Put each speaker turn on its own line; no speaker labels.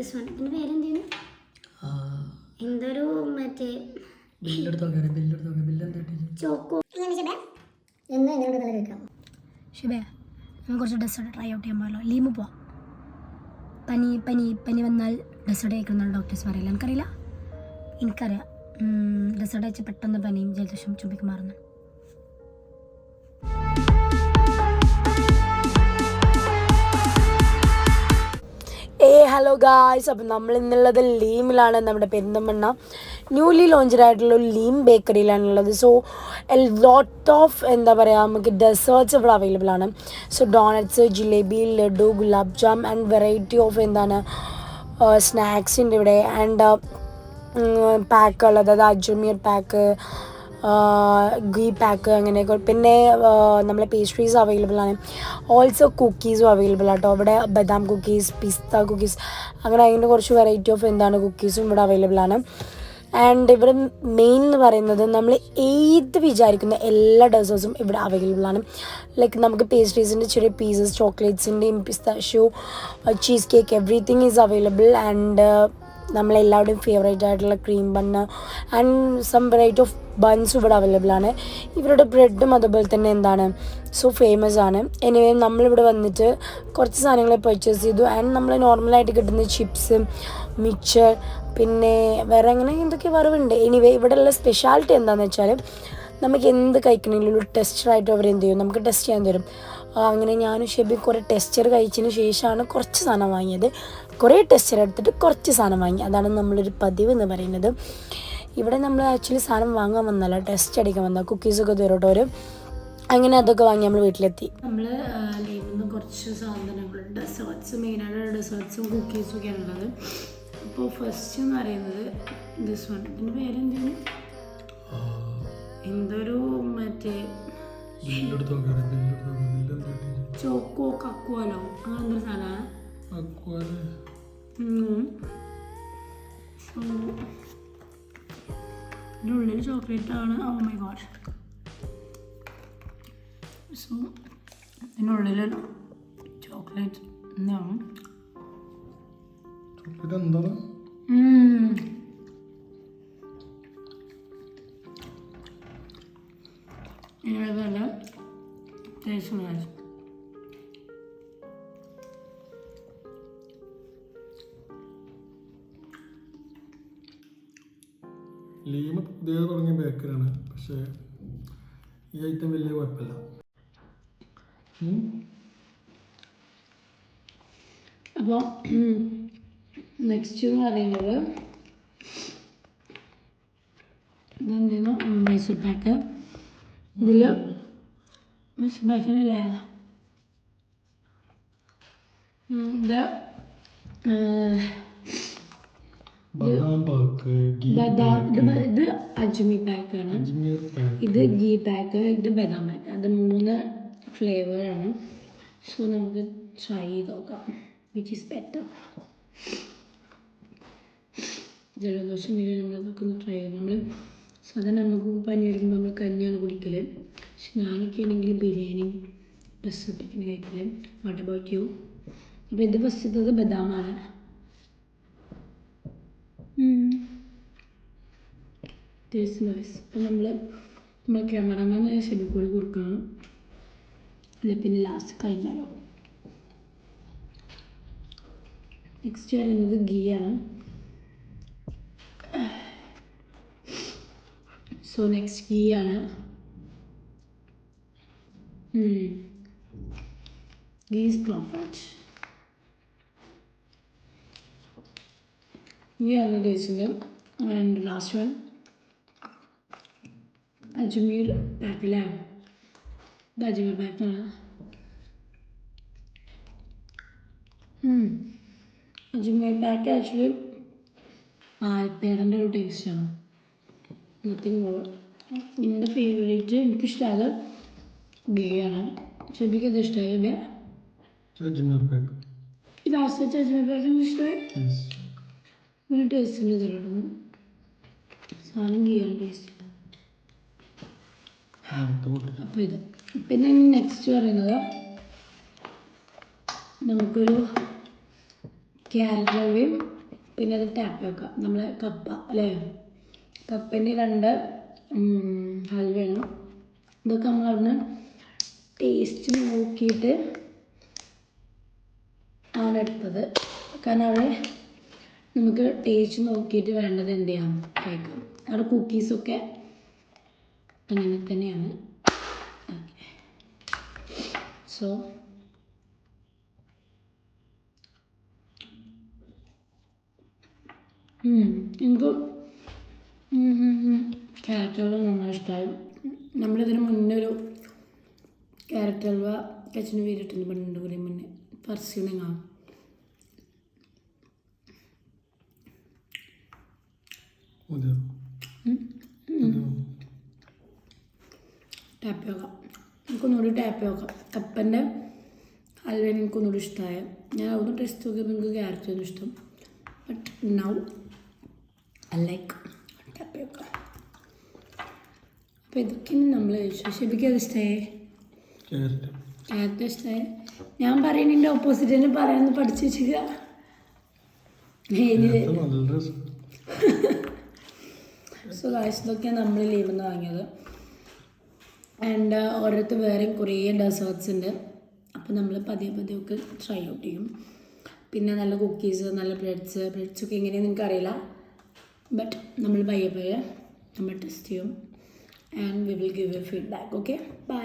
This one ഇതിന്റെ പേരെന്തേനു? എന്തൊരു മറ്റേ ചോക്കോ.
എന്ന് എന്നോട് നല്ല കേൾക്കാം.
ശിവേ നമുക്ക് കുറച്ച് ഡെസേർട്ട് ട്രൈ ഔട്ട് ചെയ്യാൻ പോയല്ലോ. ലീമ് പോവാം പനി പനി പനി വന്നാൽ ഡെസേർട്ട് കഴിക്കണം ഡോക്ടേഴ്സ് പറയില്ല എനിക്കറിയില്ല. എനിക്കറിയാം. ഡെസേർട്ട് കഴിച്ച് പെട്ടെന്ന് പനിയും ജലദോഷം ചുമക്ക് മാറുന്നു
ഹലോ ഗായ്സ് അപ്പം നമ്മൾ ഇന്നുള്ളത് ലീമിലാണ് നമ്മുടെ പെരിന്തമണ്ണ. ന്യൂലി ലോഞ്ചഡ് ആയിട്ടുള്ള ഒരു ലീം ബേക്കറിയിലാണുള്ളത്. സോ എൽ ലോട്ട് ഓഫ് എന്താ പറയുക നമുക്ക് ഡെസേർട്ട്സ് ഇവിടെ അവൈലബിൾ ആണ്. So donuts jalebi laddu gulab jamun and variety of എന്താണ് സ്നാക്സ് ഉണ്ട് ഇവിടെ. ആൻഡ് പാക്കുകൾ അതായത് അജ്മീർ പാക്ക് ഗീ പാക്ക് അങ്ങനെയൊക്കെ. പിന്നെ നമ്മളെ പേസ്ട്രീസ് അവൈലബിൾ ആണ്. ഓൾസോ കുക്കീസും അവൈലബിൾ ആട്ടോ. ഇവിടെ ബദാം കുക്കീസ് പിസ്ത കുക്കീസ് അങ്ങനെ അതിന്റെ കുറച്ച് വെറൈറ്റി ഓഫ് എന്താണ് കുക്കീസും ഇവിടെ അവൈലബിൾ ആണ്. ആൻഡ് ഇവിടെ മെയിൻ എന്ന് പറയുന്നത് നമ്മൾ ഏത് വിചാരിക്കുന്ന എല്ലാ ഡെസേർട്സും ഇവിടെ അവൈലബിൾ ആണ്. ലൈക്ക് നമുക്ക് പേസ്ട്രീസിന്റെ ചെറിയ pieces ചോക്ലേറ്റ്സിന്റെയും pistachio cheese cake everything is available and നമ്മളെല്ലാവരുടെയും favourite ആയിട്ടുള്ള cream bun and some variety of buns ഇവിടെ അവൈലബിൾ ആണ്. ഇവരുടെ ബ്രെഡും അതുപോലെ തന്നെ എന്താണ്? സോ ഫേമസ് ആണ്. എനിവേ നമ്മളിവിടെ വന്നിട്ട് കുറച്ച് സാധനങ്ങൾ പർച്ചേസ് ചെയ്തു. ആൻഡ് നമ്മൾ നോർമലായിട്ട് കിട്ടുന്ന ചിപ്സ് മിക്സർ പിന്നെ വേറെ അങ്ങനെ എന്തൊക്കെ വറവുണ്ട്? എനിവേ ഇവിടെയുള്ള സ്പെഷ്യാലിറ്റി എന്താണെന്ന് വെച്ചാൽ നമുക്ക് എന്ത് കഴിക്കണമെങ്കിലും ടെസ്റ്ററായിട്ട് അവർ എന്ത് ചെയ്യും? നമുക്ക് ടെസ്റ്റ് ചെയ്യാൻ തരും. അങ്ങനെ ഞാനും ഷെബി കുറേ ടെസ്റ്റർ കഴിച്ചതിന് ശേഷമാണ് കുറച്ച് സാധനം വാങ്ങിയത്. കുറേ ടെസ്റ്റർ എടുത്തിട്ട് കുറച്ച് സാധനം വാങ്ങി. അതാണ് നമ്മളൊരു പതിവ് എന്ന് പറയുന്നത്. ഇവിടെ നമ്മൾ ആക്ച്വലി സാധനം വാങ്ങാൻ വന്നല്ല. ടെസ്റ്റ് അടിക്കാൻ വന്ന കുക്കീസൊക്കെ തരോട്ടോ ഒരു അങ്ങനെ അതൊക്കെ വാങ്ങി നമ്മൾ വീട്ടിലെത്തി.
നമ്മൾ ലീവിന്ന് കുറച്ച് സാധനങ്ങൾ ഡെസേർട്സ് മെയിനായിട്ട് ഡെസേർട്സും കുക്കീസും ഒക്കെയാണ് ഉള്ളത്. അപ്പോൾ ഫസ്റ്റ് എന്ന് പറയുന്നത് ദിസ് വൺ ഇതിന്റെ പേരെന്താണ്? എന്തൊരു മറ്റേ ചോക്കോ കക്കുവലോ അങ്ങനെ എന്തൊരു സാധനമാണ്. ഇതിനുള്ളിൽ ചോക്ലേറ്റ് ആണ്. ഓ മൈ ഗോഡ് സോ ഇതിനുള്ളിൽ ചോക്ലേറ്റ് എന്താണ്?
ഇത് എന്താണ്
ഇതിനുള്ളിൽ നല്ല ടേസ്റ്റ്
ലീമ പുതിയത് തുടങ്ങിയ ബേക്കറാണ് പക്ഷേ ഈ ഐറ്റം വലിയ കുഴപ്പമില്ല.
അപ്പോൾ നെക്സ്റ്റ് എന്ന് പറയുന്നത് ഇതെന്തെന്നു മൈസൂർ പാക്ക്. ഇതിൽ മൈസൂർ പാക്കിനില്ലേ ഇത്
ബദാം പാക്ക് ഗീ
ഇത് അജ്മി പാക്കാണ്
അജ്മീർ പാക്ക്
ഇത് ഗീ പാക്ക് ഇത് ബദാം പാക്ക് അത് മൂന്ന് ഫ്ലേവറാണ് സോ നമുക്ക് ട്രൈ ചെയ്ത് നോക്കാം. വിച്ച് ഈസ് ബെറ്റർ ജലദോഷം വരെ നമ്മളതൊക്കെ ഒന്ന് ട്രൈ ചെയ്ത് നമ്മൾ സാധാരണ നമുക്ക് പനി വരുമ്പോൾ നമ്മൾ കഞ്ഞിയാണ് കുടിക്കൽ പക്ഷെ ഞാനൊക്കെ ആണെങ്കിൽ ബിരിയാണി റെസിപ്പിന് കഴിക്കൽ വാട്ട് അബൌട്ട് യു അപ്പോൾ ഇത് ഫസ്റ്റത്തത് ബദാമാണ്. ടേസ്റ്റ് നൈസ് അപ്പോൾ നമ്മൾ നമ്മൾ ക്യാമറമാൻ ഷെബിക്കോട് കൊടുക്കണം. അല്ല പിന്നെ ലാസ്റ്റ് കഴിഞ്ഞാലോ? നെക്സ്റ്റ് വരുന്നത് ഗീ ആണ്. സോ നെക്സ്റ്റ് ഗീ ആണ്. ഗീ ഈസ് പ്രോപ്പർട്ട് ഗീ ആണ് ടേസ്റ്റിൽ ആൻഡ് ലാസ്റ്റ് വൺ അജ്മീർ പാക്കിലാണ് ഇത് അജ്മീർ പാക്കാണ് അജ്മീർ പാക്ക് ആക്ച്വലി ആൽപ്പേടന്റെ ഒരു ടേസ്റ്റാണ് നത്തിങ് മോർ എന്റെ ഫേവറേറ്റ് എനിക്കിഷ്ടമായത് ഗീയാണ് ഷെബിക്ക് ഇത് ഇഷ്ടമായി
അജ്മീർ പാക്ക്
ലാസ്റ്റ് അജ്മീർ പാക്ക് ഇഷ്ടമായി ഒരു ടേസ്റ്റിന്റെ ഇതിലിടുന്നു സാധനം അപ്പോൾ ഇത്. പിന്നെ നെക്സ്റ്റ് പറയുന്നത് നമുക്കൊരു ക്യാരറ്റ് ഹൽവയും പിന്നെ അത് ടാപ്പിയൊക്കെ നമ്മളെ കപ്പ അല്ലേ? കപ്പേന്റെ രണ്ട് ഹൽവയാണ്. ഇതൊക്കെ നമ്മൾ അവിടുന്ന് ടേസ്റ്റ് നോക്കിയിട്ട് ആണ് എടുത്തത്. കാരണം അവിടെ നമുക്ക് ടേസ്റ്റ് നോക്കിയിട്ട് വേണ്ടത് എന്ത് ചെയ്യാം കഴിക്കാം അവിടെ കുക്കീസൊക്കെ അങ്ങനെ തന്നെയാണ്. സോ എനിക്ക് ക്യാരറ്റ് ഹൽവ നന്നായി ഇഷ്ടമായി നമ്മളിതിന് മുന്നേ ഒരു ക്യാരറ്റ് ഹൽവ കച്ചിന് വീരിട്ടുണ്ട് പണ്ട് കുറേ മുന്നേ. പർസ്യൂണിങ്ങ. ടാപ്പിയോക്ക എനിക്കൊന്നുകൂടി ടാപ്പിയോക്ക കപ്പന്റെ ഹൽവ എനിക്കൊന്നുകൂടി ഇഷ്ടമായ ഞാൻ അതൊന്നും ടെസ്റ്റ് നോക്കിയപ്പോൾ എനിക്ക് ക്യാരറ്റ് ഒന്നും ഇഷ്ടം. But now I like tapioca അപ്പോൾ ഇതൊക്കെയാണ് നമ്മൾ ശിബിക്ക് അത് ഇഷ്ടമായേ
ക്യാരറ്റ്
ഇഷ്ടമായി ഞാൻ പറയുന്നതിന്റെ ഓപ്പോസിറ്റ് തന്നെ പറയാമെന്ന് പഠിച്ചു
രസം.
സോ ഗായ്സ് ഇതൊക്കെയാണ് നമ്മൾ ലീവിൽ നിന്ന് വാങ്ങിയത്. ആൻഡ് ഓരോരുത്തർ വേറെയും കുറേ ഡെസേർട്സ് ഉണ്ട്. അപ്പോൾ നമ്മൾ പതിയെ പതിയെ ഒക്കെ ട്രൈ ഔട്ട് ചെയ്യും. പിന്നെ നല്ല കുക്കീസ് നല്ല ബ്രെഡ്സ് ബ്രെഡ്സ് ഒക്കെ നിങ്ങൾക്ക് അറിയില്ല. ബട്ട് നമ്മൾ പയ്യെ പയ്യെ നമ്മൾ ടെസ്റ്റ് ചെയ്യും. And we will give a feedback okay bye